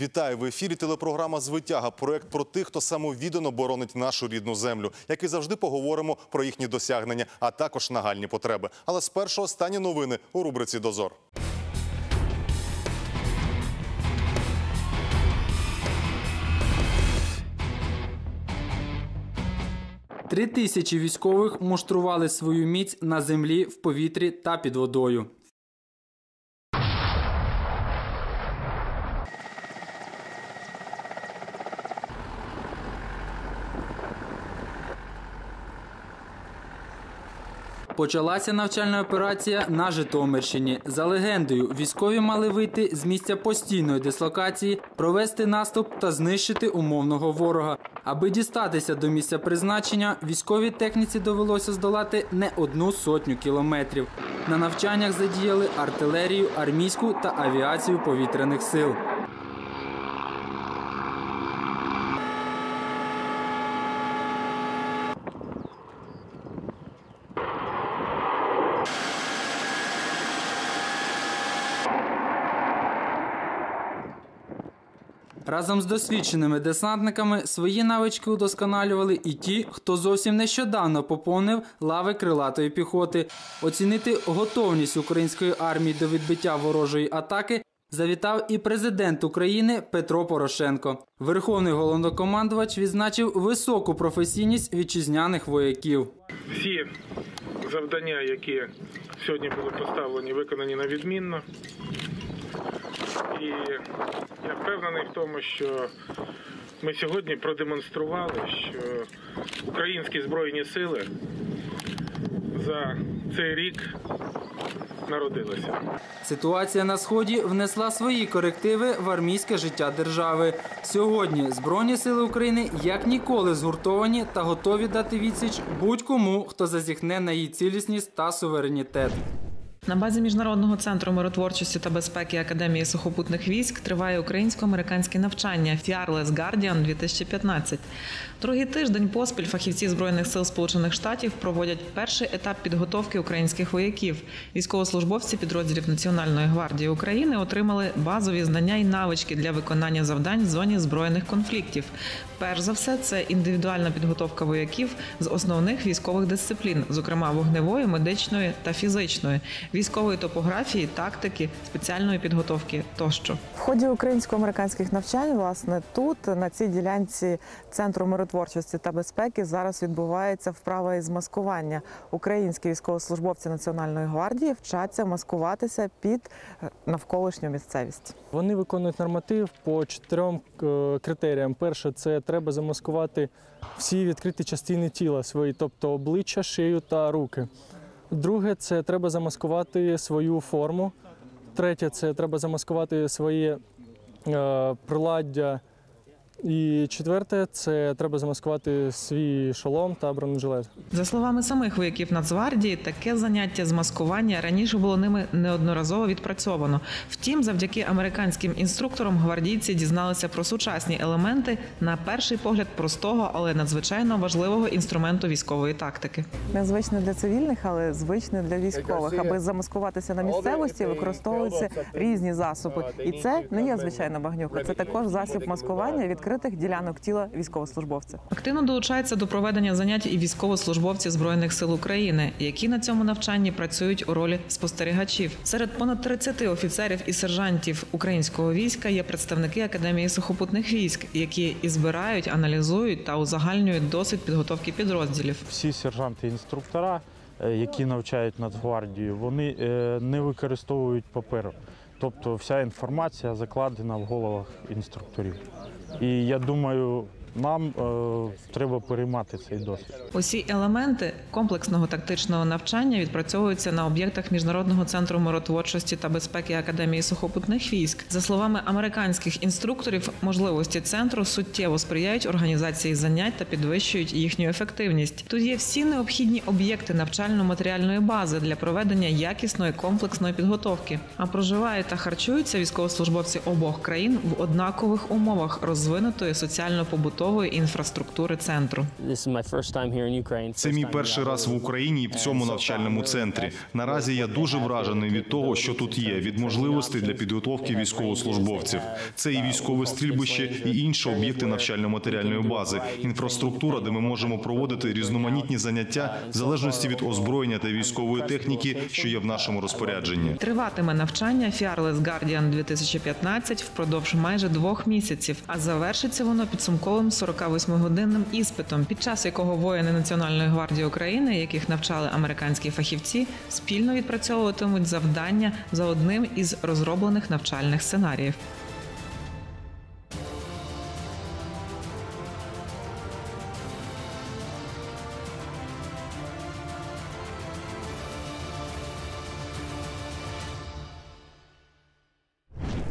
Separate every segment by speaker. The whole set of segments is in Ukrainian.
Speaker 1: Вітаю в ефірі. Телепрограма Звитяга. Проект про тих, хто самовіддано боронить нашу рідну землю. Як і завжди, поговоримо про їхні досягнення, а також нагальні потреби. Але спершу останні новини у рубриці Дозор.
Speaker 2: Три тисячі військових муштрували свою міць на землі, в повітрі та під водою. Почалася навчальна операція на Житомирщині. За легендою, військові мали вийти з місця постійної дислокації, провести наступ та знищити умовного ворога. Аби дістатися до місця призначення, військовій техніці довелося здолати не одну сотню кілометрів. На навчаннях задіяли артилерію, армійську та авіацію повітряних сил. Разом з досвідченими десантниками свої навички удосконалювали і ті, хто зовсім нещодавно поповнив лави крилатої піхоти. Оцінити готовність української армії до відбиття ворожої атаки завітав і президент України Петро Порошенко. Верховний головнокомандувач відзначив високу професійність вітчизняних вояків.
Speaker 3: Всі завдання, які сьогодні були поставлені, виконані на відмінно. І я впевнений в тому, що ми сьогодні продемонстрували, що українські збройні сили за цей рік народилися.
Speaker 2: Ситуація на сході внесла свої корективи в армійське життя держави. Сьогодні збройні сили України як ніколи згуртовані та готові дати відсіч будь-кому, хто зазіхне на її цілісність та суверенітет.
Speaker 4: На базі міжнародного центру миротворчості та безпеки Академії сухопутних військ триває українсько-американське навчання Fearless Guardian 2015. Другий тиждень поспіль фахівці збройних сил Сполучених Штатів проводять перший етап підготовки українських вояків. Військовослужбовці підрозділів Національної гвардії України отримали базові знання і навички для виконання завдань в зоні збройних конфліктів. Перш за все, це індивідуальна підготовка вояків з основних військових дисциплін, зокрема вогневої, медичної та фізичної, військової топографії, тактики, спеціальної підготовки тощо.
Speaker 5: В ході українсько-американських навчань, власне, тут на цій ділянці центру миротворчості та безпеки зараз відбувається вправа із маскування. Українські військовослужбовці Національної гвардії вчаться маскуватися під е, навколишню місцевість.
Speaker 6: Вони виконують норматив по чотирьом е, критеріям. Перше, це треба замаскувати всі відкриті частини тіла свої, тобто обличчя, шию та руки. Друге, це треба замаскувати свою форму. Третє, це треба замаскувати своє е, приладдя. І четверте, це треба замаскувати свій шолом та бронежилет.
Speaker 4: За словами самих вояків Нацгвардії, таке заняття з маскування раніше було ними неодноразово відпрацьовано. Втім, завдяки американським інструкторам гвардійці дізналися про сучасні елементи на перший погляд простого, але надзвичайно важливого інструменту військової тактики.
Speaker 5: Незвично для цивільних, але звично для військових. Аби замаскуватися на місцевості, використовуються різні засоби. І це не є звичайна багнюка. Це також засіб маскування відкритих ділянок тіла військовослужбовця.
Speaker 4: Активно долучаються до проведення занять і військовослужбовці збройних сил України, які на цьому навчанні працюють у ролі спостерігачів. Серед понад 30 офіцерів і сержантів українського війська є представники академії сухопутних військ, які і збирають, аналізують та узагальнюють досвід підготовки підрозділів.
Speaker 7: всі сержанти і інструктора, е, які навчають Нацгвардію, вони е, не використовують паперу. Тобто вся інформація закладена в головах інструкторів. І я думаю, нам е, треба переймати цей досвід.
Speaker 4: Усі елементи комплексного тактичного навчання відпрацьовуються на об'єктах міжнародного центру миротворчості та безпеки Академії сухопутних військ. За словами американських інструкторів, можливості центру суттєво сприяють організації занять та підвищують їхню ефективність. Тут є всі необхідні об'єкти навчально-матеріальної бази для проведення якісної комплексної підготовки. А проживають та харчуються військовослужбовці обох країн в однакових умовах розвинутої соціально-побутової побутової інфраструктури центру.
Speaker 8: Це мій перший раз в Україні і в цьому навчальному центрі. Наразі я дуже вражений від того, що тут є, від можливостей для підготовки військовослужбовців. Це і військове стрільбище, і інші об'єкти навчально-матеріальної бази, інфраструктура, де ми можемо проводити різноманітні заняття в залежності від озброєння та військової техніки, що є в нашому розпорядженні.
Speaker 4: Триватиме навчання Fearless Guardian 2015 впродовж майже двох місяців, а завершиться воно підсумковим 48-годинним іспитом, під час якого воїни Національної гвардії України, яких навчали американські фахівці, спільно відпрацьовуватимуть завдання за одним із розроблених навчальних сценаріїв.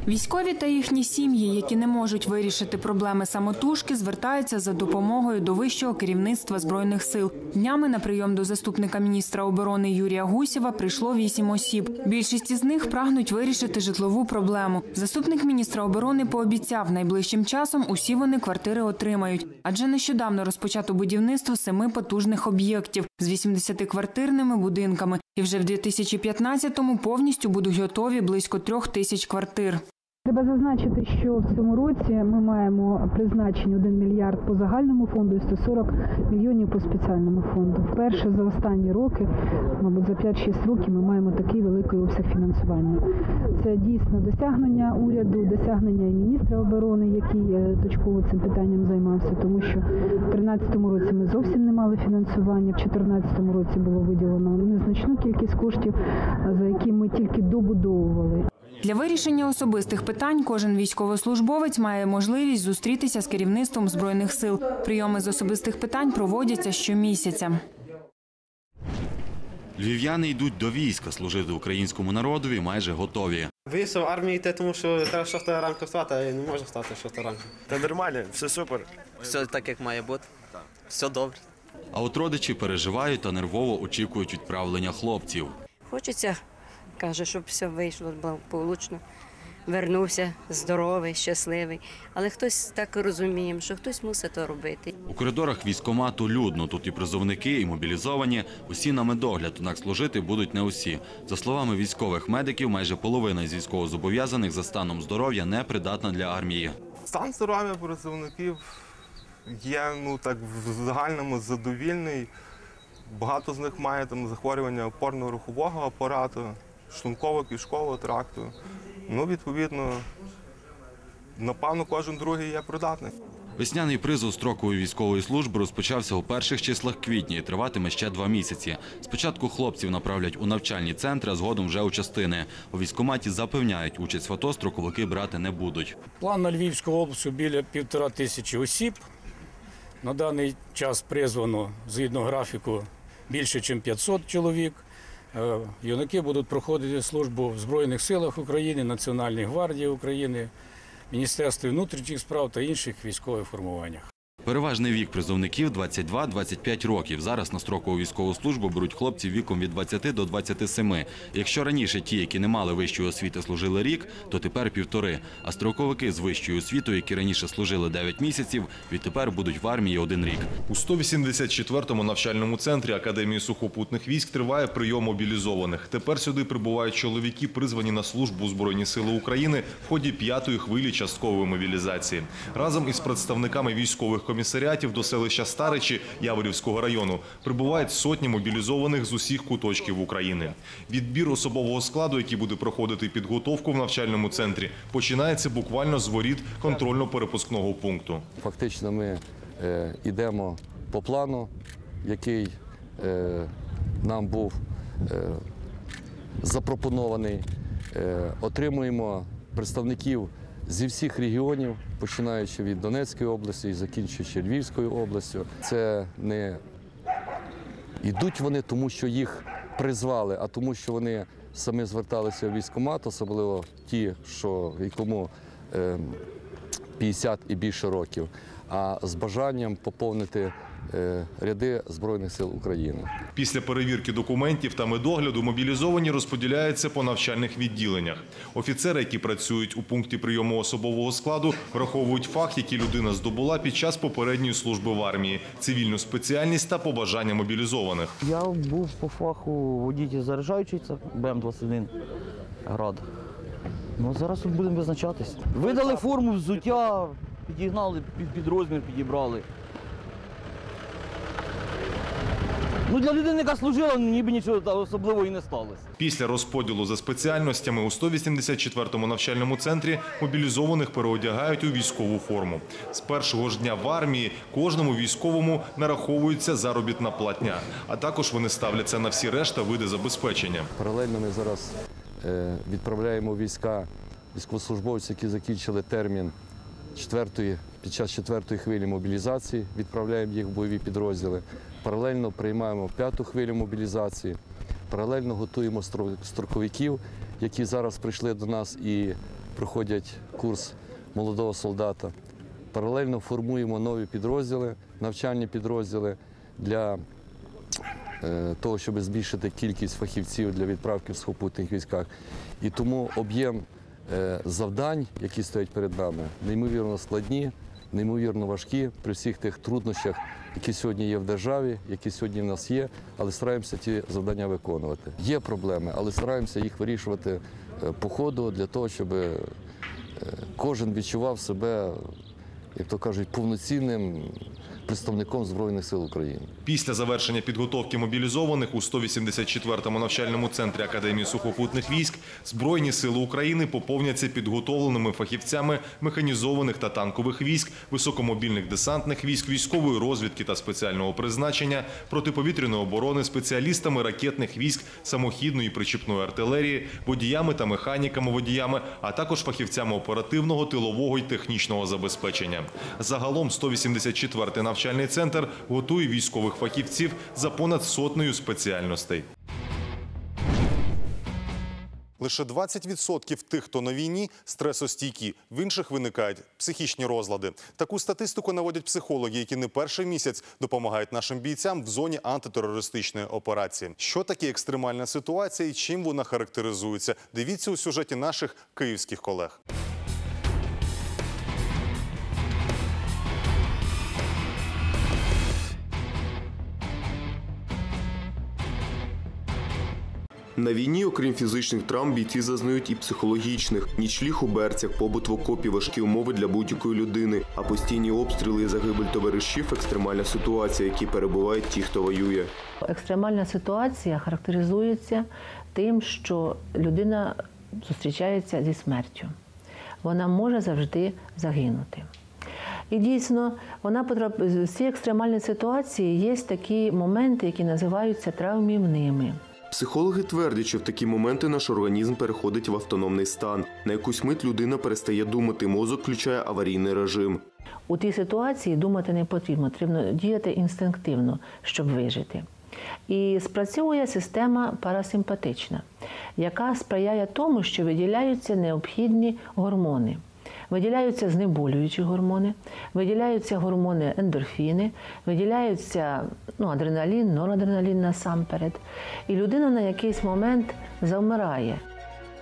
Speaker 9: Військові та їхні сім'ї, які не можуть вирішити проблеми самотужки, звертаються за допомогою до вищого керівництва збройних сил. Днями на прийом до заступника міністра оборони Юрія Гусєва прийшло вісім осіб. Більшість із них прагнуть вирішити житлову проблему. Заступник міністра оборони пообіцяв, найближчим часом усі вони квартири отримають, адже нещодавно розпочато будівництво семи потужних об'єктів з 80-квартирними будинками, і вже в 2015-му повністю будуть готові близько трьох тисяч квартир.
Speaker 10: Треба зазначити, що в цьому році ми маємо призначені 1 мільярд по загальному фонду і 140 мільйонів по спеціальному фонду. Вперше за останні роки, мабуть, за 5-6 років ми маємо такий великий обсяг фінансування. Це дійсно досягнення уряду, досягнення і міністра оборони, який е, точково цим питанням займався, тому що в 2013 році ми зовсім не мали фінансування, в 2014 році було виділено незначну кількість коштів, за які ми тільки добудовували.
Speaker 9: Для вирішення особистих питань кожен військовослужбовець має можливість зустрітися з керівництвом збройних сил. Прийоми з особистих питань проводяться щомісяця.
Speaker 11: Львів'яни йдуть до війська служити українському народові майже готові.
Speaker 12: Боюся в армію йти, тому що треба 6 ранку встати, а я не можу встати 6 ранку.
Speaker 13: Та нормально, все супер.
Speaker 12: Все так, як має бути. Все добре.
Speaker 11: А от родичі переживають та нервово очікують відправлення хлопців.
Speaker 14: Хочеться, каже, щоб все вийшло благополучно. Вернувся здоровий, щасливий. Але хтось так розуміє, що хтось мусить то робити.
Speaker 11: У коридорах військомату людно. Тут і призовники, і мобілізовані. Усі на медогляд, однак служити будуть не усі. За словами військових медиків, майже половина із військовозобов'язаних за станом здоров'я не придатна для армії.
Speaker 15: Стан здоров'я працівників є ну так в загальному задовільний. Багато з них має там захворювання опорно-рухового апарату, шлунково-кишкового тракту. Ну, відповідно, напевно, кожен другий є придатний.
Speaker 11: Весняний призов строкової військової служби розпочався у перших числах квітня і триватиме ще два місяці. Спочатку хлопців направлять у навчальні центри, а згодом вже у частини. У військкоматі запевняють, участь в АТО строковики брати не будуть.
Speaker 16: План на Львівську область біля півтора тисячі осіб. На даний час призвано, згідно графіку, більше, ніж 500 чоловік. Е, Юнаки будуть проходити службу в Збройних силах України, Національній гвардії України, Міністерстві внутрішніх справ та інших військових формуваннях.
Speaker 11: Переважний вік призовників 22-25 років. Зараз на строкову військову службу беруть хлопців віком від 20 до 27. Якщо раніше ті, які не мали вищої освіти, служили рік, то тепер півтори. А строковики з вищою освітою, які раніше служили 9 місяців, відтепер будуть в армії один рік.
Speaker 8: У 184-му навчальному центрі Академії сухопутних військ триває прийом мобілізованих. Тепер сюди прибувають чоловіки, призвані на службу Збройні Сили України в ході п'ятої хвилі часткової мобілізації. Разом із представниками військових комісаріатів до селища Старичі Яворівського району прибувають сотні мобілізованих з усіх куточків України. Відбір особового складу, який буде проходити підготовку в навчальному центрі, починається буквально з воріт контрольно-перепускного пункту.
Speaker 17: Фактично, ми е, йдемо по плану, який е, нам був е, запропонований. Отримуємо представників зі всіх регіонів, починаючи від Донецької області і закінчуючи Львівською областю. Це не йдуть вони, тому що їх призвали, а тому, що вони самі зверталися в військкомат, особливо ті, що якому е, 50 і більше років, а з бажанням поповнити ряди Збройних сил України.
Speaker 8: Після перевірки документів та медогляду мобілізовані розподіляються по навчальних відділеннях. Офіцери, які працюють у пункті прийому особового складу, враховують фах, який людина здобула під час попередньої служби в армії, цивільну спеціальність та побажання мобілізованих.
Speaker 13: Я був по фаху водій заряджаючий, це БМ-21 град. Ну, зараз тут будемо визначатись. Видали форму взуття, підігнали під, під розмір, підібрали. Ну, для людини, яка служила, ніби нічого та особливого і не сталося.
Speaker 8: Після розподілу за спеціальностями у 184-му навчальному центрі мобілізованих переодягають у військову форму. З першого ж дня в армії кожному військовому нараховується заробітна платня, а також вони ставляться на всі решта види забезпечення.
Speaker 17: Паралельно ми зараз е, відправляємо війська військовослужбовців, які закінчили термін четвертої, під час четвертої хвилі мобілізації, відправляємо їх в бойові підрозділи. Паралельно приймаємо п'яту хвилю мобілізації. Паралельно готуємо строковиків, які зараз прийшли до нас і проходять курс молодого солдата. Паралельно формуємо нові підрозділи, навчальні підрозділи для е, того, щоб збільшити кількість фахівців для відправки в сухопутних військах. І тому об'єм завдань, які стоять перед нами, неймовірно складні, неймовірно важкі при всіх тих труднощах, які сьогодні є в державі, які сьогодні в нас є, але стараємося ті завдання виконувати. Є проблеми, але стараємося їх вирішувати е, по ходу для того, щоб е, кожен відчував себе, як то кажуть, повноцінним представником Збройних сил України.
Speaker 8: Після завершення підготовки мобілізованих у 184-му навчальному центрі Академії сухопутних військ Збройні сили України поповняться підготовленими фахівцями механізованих та танкових військ, високомобільних десантних військ, військової розвідки та спеціального призначення, протиповітряної оборони, спеціалістами ракетних військ, самохідної причіпної артилерії, водіями та механіками водіями, а також фахівцями оперативного, тилового і технічного забезпечення. Загалом 184-й навчальний центр готує військових фахівців за понад сотнею спеціальностей.
Speaker 1: Лише 20% тих, хто на війні, стресостійкі. В інших виникають психічні розлади. Таку статистику наводять психологи, які не перший місяць допомагають нашим бійцям в зоні антитерористичної операції. Що таке екстремальна ситуація і чим вона характеризується? Дивіться у сюжеті наших київських колег.
Speaker 18: На війні, окрім фізичних травм, бійці зазнають і психологічних. Нічліг у берцях, побут в окопі, важкі умови для будь-якої людини, а постійні обстріли і загибель товаришів екстремальна ситуація, які перебувають ті, хто воює.
Speaker 19: Екстремальна ситуація характеризується тим, що людина зустрічається зі смертю. Вона може завжди загинути. І дійсно, вона потрап... в цій екстремальній ситуації є такі моменти, які називаються травмівними.
Speaker 18: Психологи твердять, що в такі моменти наш організм переходить в автономний стан. На якусь мить людина перестає думати, мозок включає аварійний режим.
Speaker 19: У тій ситуації думати не потрібно, потрібно діяти інстинктивно, щоб вижити. І спрацьовує система парасимпатична, яка сприяє тому, що виділяються необхідні гормони. Виділяються знеболюючі гормони, виділяються гормони ендорфіни, виділяються ну, адреналін, норадреналін насамперед. І людина на якийсь момент завмирає.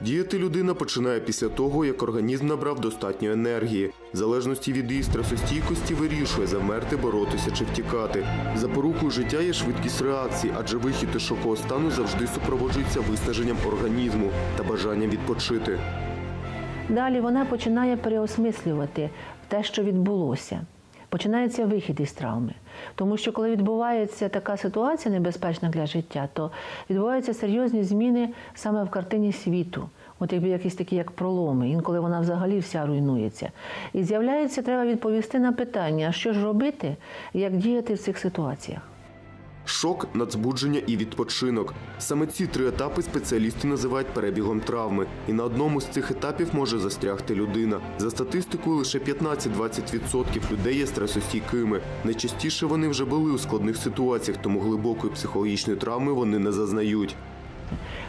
Speaker 18: Діяти людина починає після того, як організм набрав достатньо енергії. В залежності від її стресостійкості вирішує завмерти, боротися чи втікати. Запорукою життя є швидкість реакції, адже вихід із шокового стану завжди супроводжується виснаженням організму та бажанням відпочити.
Speaker 19: Далі вона починає переосмислювати те, що відбулося. Починається вихід із травми. Тому що коли відбувається така ситуація небезпечна для життя, то відбуваються серйозні зміни саме в картині світу. От якби якісь такі, як проломи, інколи вона взагалі вся руйнується. І з'являється, треба відповісти на питання, що ж робити, як діяти в цих ситуаціях.
Speaker 18: Шок, надзбудження і відпочинок. Саме ці три етапи спеціалісти називають перебігом травми. І на одному з цих етапів може застрягти людина. За статистикою, лише 15-20% людей є стресостійкими. Найчастіше вони вже були у складних ситуаціях, тому глибокої психологічної травми вони не зазнають.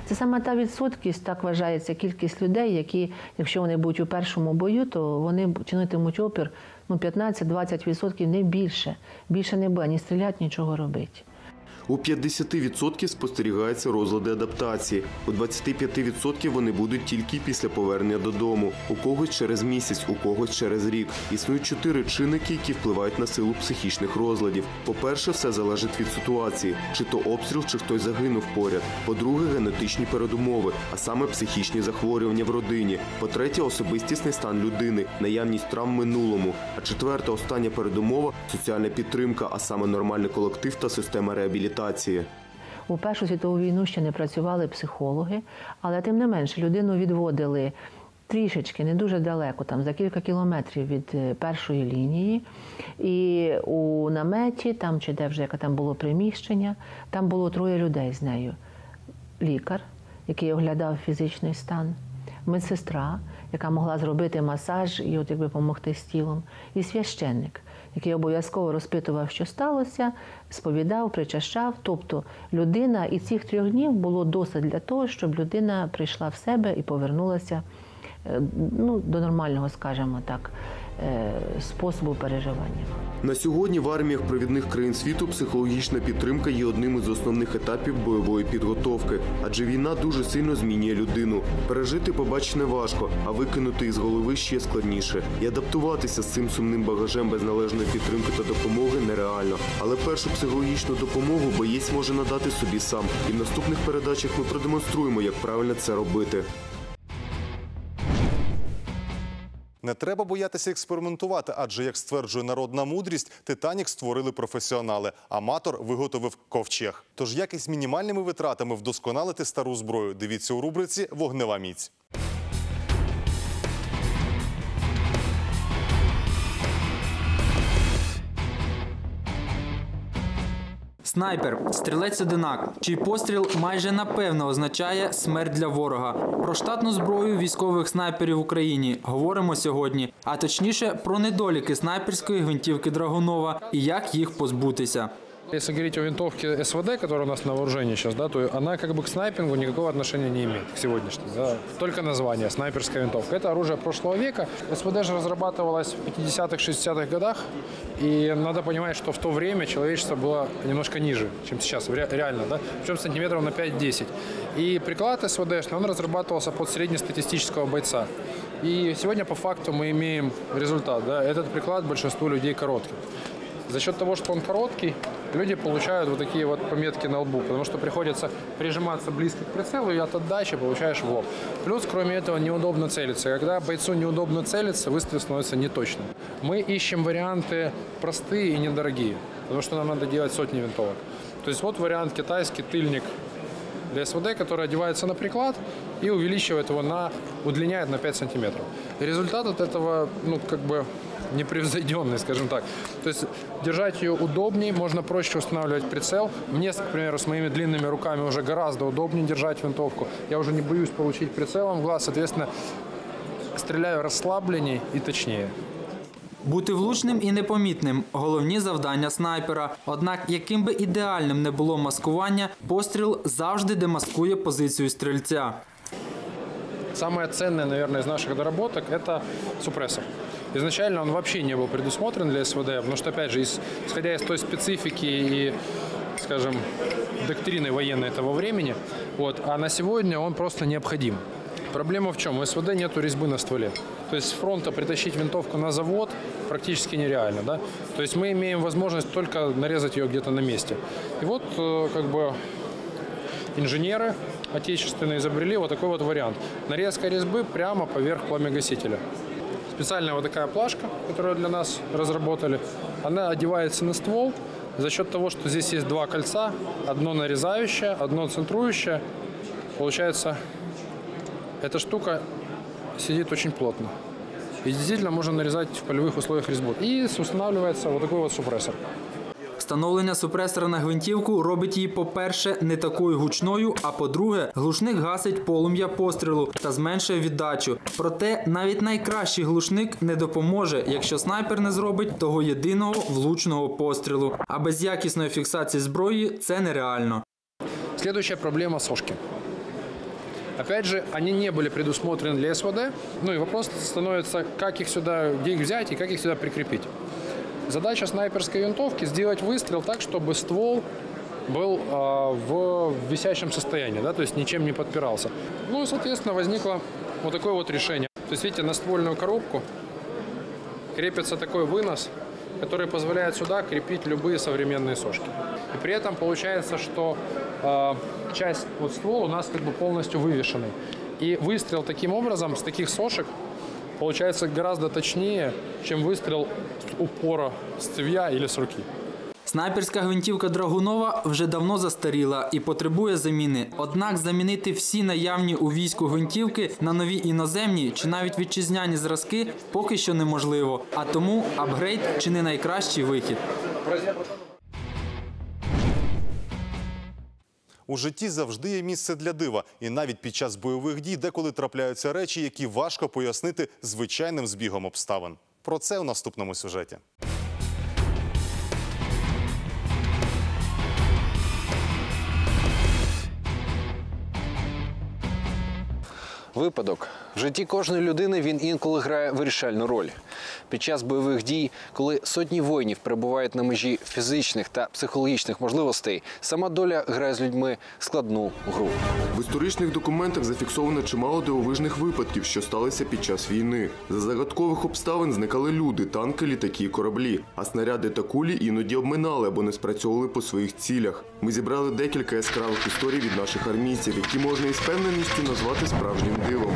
Speaker 19: Це саме та відсоткість, так вважається, кількість людей, які, якщо вони будуть у першому бою, то вони чинитимуть опір ну, 15-20% не більше. Більше не буде ні стріляти, нічого робити.
Speaker 18: У 50% спостерігається розлади адаптації. У 25% вони будуть тільки після повернення додому. У когось через місяць, у когось через рік. Існують чотири чинники, які впливають на силу психічних розладів. По-перше, все залежить від ситуації: чи то обстріл, чи хтось загинув поряд. По-друге, генетичні передумови, а саме психічні захворювання в родині. По-третє, особистісний стан людини, наявність травм минулому. А четверта, остання передумова соціальна підтримка, а саме нормальний колектив та система реабілітації.
Speaker 19: У Першу світову війну ще не працювали психологи, але тим не менше людину відводили трішечки, не дуже далеко, там за кілька кілометрів від е, першої лінії. І у наметі, там чи де вже яке там було приміщення, там було троє людей з нею: лікар, який оглядав фізичний стан, медсестра, яка могла зробити масаж і от якби допомогти з тілом, і священник, який обов'язково розпитував, що сталося, сповідав, причащав. Тобто людина і цих трьох днів було досить для того, щоб людина прийшла в себе і повернулася е, ну, до нормального, скажімо так, способу переживання.
Speaker 18: На сьогодні в арміях провідних країн світу психологічна підтримка є одним із основних етапів бойової підготовки, адже війна дуже сильно змінює людину. Пережити побачене важко, а викинути із голови ще складніше. І адаптуватися з цим сумним багажем без належної підтримки та допомоги нереально. Але першу психологічну допомогу боєць може надати собі сам. І в наступних передачах ми продемонструємо, як правильно це робити.
Speaker 1: Не треба боятися експериментувати, адже, як стверджує народна мудрість, Титанік створили професіонали. Аматор виготовив ковчег. Тож як із мінімальними витратами вдосконалити стару зброю? Дивіться у рубриці Вогнева міць.
Speaker 2: Снайпер, стрілець одинак, чий постріл майже напевно означає смерть для ворога. Про штатну зброю військових снайперів в Україні говоримо сьогодні, а точніше про недоліки снайперської гвинтівки Драгунова і як їх позбутися.
Speaker 16: Если говорить о винтовке СВД, которая у нас на вооружении сейчас, да, то она как бы к снайпингу никакого отношения не имеет к сегодняшней. Да. Только название снайперская винтовка. Это оружие прошлого века. СВД же разрабатывалась в 50-х, 60-х годах. И надо понимать, что в то время человечество было немножко ниже, чем сейчас, ре- реально, да, причем сантиметров на 5-10. И приклад СВДшный, он разрабатывался под среднестатистического бойца. И сегодня по факту мы имеем результат. Да, этот приклад большинству людей короткий. За счет того, что он короткий, люди получают вот такие вот пометки на лбу, потому что приходится прижиматься близко к прицелу и от отдачи получаешь в лоб. Плюс, кроме этого, неудобно целиться. Когда бойцу неудобно целиться, выстрел становится неточным. Мы ищем варианты простые и недорогие, потому что нам надо делать сотни винтовок. То есть вот вариант китайский тыльник для СВД, который одевается на приклад и увеличивает его на, удлиняет на 5 сантиметров. Результат от этого, ну, как бы непревзойденный, скажем так. То есть держать ее удобнее, можно проще устанавливать прицел. Мне, к примеру, с моими длинными руками уже гораздо удобнее держать винтовку. Я уже не боюсь получить прицелом в глаз, соответственно, стреляю расслабленней и точнее.
Speaker 2: Бути влучним і непомітним головні завдання снайпера. Однак, яким би ідеальним не було маскування, постріл завжди демаскує позицію стрільця.
Speaker 16: Самое ценное, наверное, из наших доработок – это супрессор. Изначально он вообще не был предусмотрен для СВД, потому что, опять же, ис- исходя из той специфики и, скажем, доктрины военной этого времени, вот, а на сегодня он просто необходим. Проблема в чем? У СВД нету резьбы на стволе. То есть с фронта притащить винтовку на завод практически нереально. Да? То есть мы имеем возможность только нарезать ее где-то на месте. И вот э, как бы инженеры отечественные изобрели вот такой вот вариант. Нарезка резьбы прямо поверх пламегасителя. Специальная вот такая плашка, которую для нас разработали, она одевается на ствол за счет того, что здесь есть два кольца, одно нарезающее, одно центрующее. Получается, эта штука сидит очень плотно. И действительно можно нарезать в полевых условиях резьбу. И устанавливается вот такой вот супрессор.
Speaker 2: Встановлення супресора на гвинтівку робить її, по-перше, не такою гучною, а по-друге, глушник гасить полум'я пострілу та зменшує віддачу. Проте навіть найкращий глушник не допоможе, якщо снайпер не зробить того єдиного влучного пострілу. А без якісної фіксації зброї це нереально.
Speaker 16: Следующая проблема сошки. Опять же, они не были предусмотрены для СВД. Ну и вопрос становится, как их сюда, где их взять и как их сюда прикрепить. Задача снайперской винтовки сделать выстрел так, чтобы ствол был а, в висящем состоянии, да, то есть ничем не подпирался. Ну и, соответственно, возникло вот такое вот решение. То есть, видите, на ствольную коробку крепится такой вынос, который позволяет сюда крепить любые современные сошки. И при этом получается, что э, часть, вот ствол у нас как бы полностью вывешенный. И выстрел таким образом с таких сошек получается гораздо точнее, чем выстрел с упора с цевья или с руки.
Speaker 2: Снайперська гвинтівка Драгунова вже давно застаріла і потребує заміни. Однак замінити всі наявні у війську гвинтівки на нові іноземні чи навіть вітчизняні зразки поки що неможливо. А тому апгрейд чи не найкращий вихід.
Speaker 8: У житті завжди є місце для дива, і навіть під час бойових дій деколи трапляються речі, які важко пояснити звичайним збігом обставин. Про це у наступному сюжеті.
Speaker 20: Випадок в житті кожної людини він інколи грає вирішальну роль. Під час бойових дій, коли сотні воїнів перебувають на межі фізичних та психологічних можливостей, сама доля грає з людьми складну гру.
Speaker 18: В історичних документах зафіксовано чимало дивовижних випадків, що сталися під час війни. За загадкових обставин зникали люди, танки, літаки, кораблі. А снаряди та кулі іноді обминали або не спрацьовували по своїх цілях. Ми зібрали декілька яскравих історій від наших армійців, які можна із певненістю назвати справжнім дивом.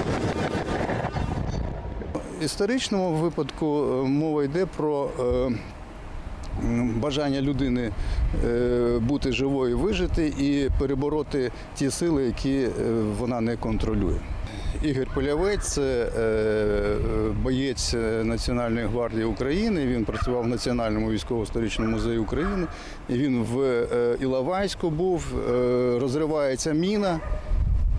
Speaker 21: В історичному випадку е, мова йде про е, бажання людини е, бути живою, вижити і перебороти ті сили, які вона не контролює. Ігор Полявець боєць Національної гвардії України. Він працював в Національному військово-історичному музеї України. Він в Іловайську був, розривається міна.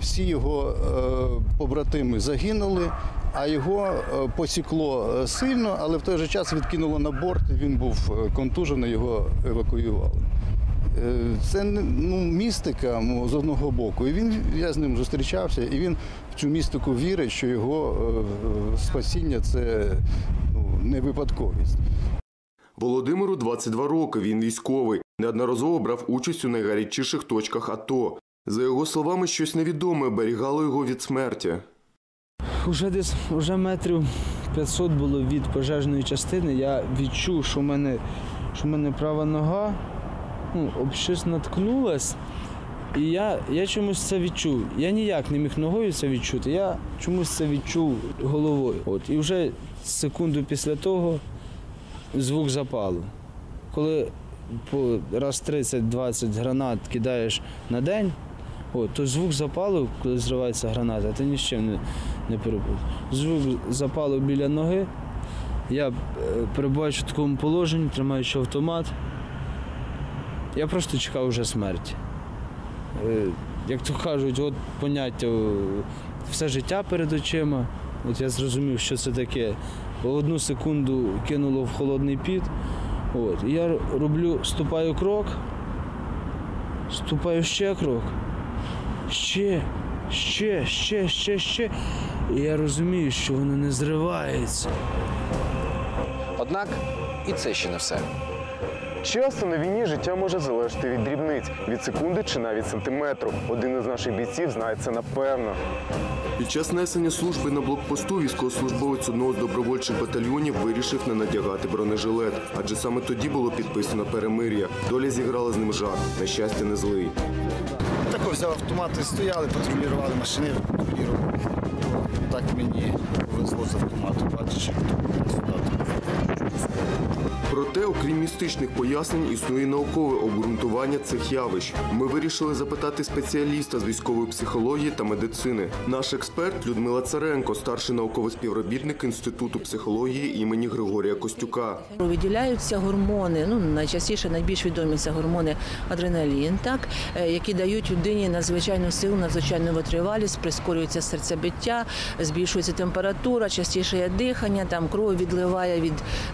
Speaker 21: Всі його е, побратими загинули, а його е, посікло е, сильно, але в той же час відкинуло на борт. Він був контужений, його евакуювали. Це ну, містика з одного боку. І він, я з ним зустрічався, і він в цю містику вірить, що його спасіння це ну, не випадковість.
Speaker 18: Володимиру 22 роки. Він військовий. Неодноразово брав участь у найгарячіших точках АТО. За його словами, щось невідоме оберігало його від смерті.
Speaker 22: Уже десь уже метрів 500 було від пожежної частини. Я відчув, що в мене, що в мене права нога ну, об щось наткнулась. І я, я чомусь це відчув. Я ніяк не міг ногою це відчути, я чомусь це відчув головою. От, і вже секунду після того звук запалу. Коли по раз 30-20 гранат кидаєш на день, от, то звук запалу, коли зривається граната, ти ні з чим не, не перепутаєш. Звук запалу біля ноги. Я е, перебуваючи в такому положенні, тримаючи автомат. Я просто чекав вже смерті. Е, Як то кажуть, от поняття е, все життя перед очима. От я зрозумів, що це таке. Одну секунду кинуло в холодний піт. От. І я роблю, ступаю крок, ступаю ще крок, ще, ще, ще, ще, ще. І я розумію, що воно не зривається.
Speaker 20: Однак і це ще не все.
Speaker 18: Часто на війні життя може залежати від дрібниць, від секунди чи навіть сантиметру. Один із наших бійців знає це напевно. Під час несення служби на блокпосту військовослужбовець одного з добровольчих батальйонів вирішив не надягати бронежилет, адже саме тоді було підписано перемир'я. Доля зіграла з ним жарт. На щастя, не злий.
Speaker 23: Так взяв автомат і стояли, патрулювали машини, патрулювали. Так мені повезло з автомату, Бачиш.
Speaker 18: Проте, окрім містичних пояснень, існує наукове обґрунтування цих явищ. Ми вирішили запитати спеціаліста з військової психології та медицини. Наш експерт Людмила Царенко, старший науковий співробітник Інституту психології імені Григорія Костюка.
Speaker 24: Виділяються гормони. Ну найчастіше найбільш відомі це гормони адреналін, так е, які дають людині надзвичайну силу, надзвичайну витривалість, прискорюється серцебиття, збільшується температура, частіше є дихання, там кров відливає від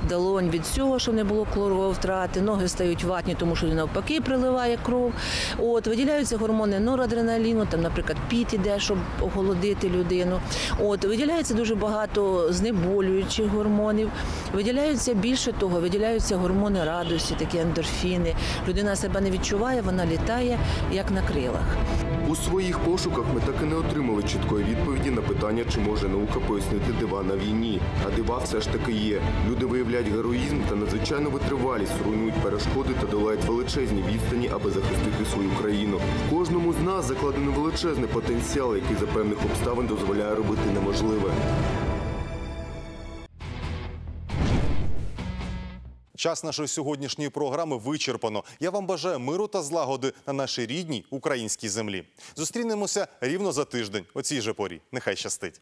Speaker 24: долонь від цього щоб не було клорової втрати, ноги стають ватні, тому що навпаки приливає кров. От виділяються гормони норадреналіну, там, наприклад, піт іде, щоб охолодити людину. От виділяється дуже багато знеболюючих гормонів. Виділяються більше того, виділяються гормони радості, такі ендорфіни. Людина себе не відчуває, вона літає як на крилах.
Speaker 18: У своїх пошуках ми так і не отримали чіткої відповіді на питання, чи може наука пояснити дива на війні. А дива все ж таки є. Люди виявляють героїзм та надзвичайну витривалість, руйнують перешкоди та долають величезні відстані, аби захистити свою країну. В кожному з нас закладений величезний потенціал, який за певних обставин дозволяє робити неможливе.
Speaker 1: Час нашої сьогоднішньої програми вичерпано. Я вам бажаю миру та злагоди на нашій рідній українській землі. Зустрінемося рівно за тиждень. О цій же порі. Нехай щастить.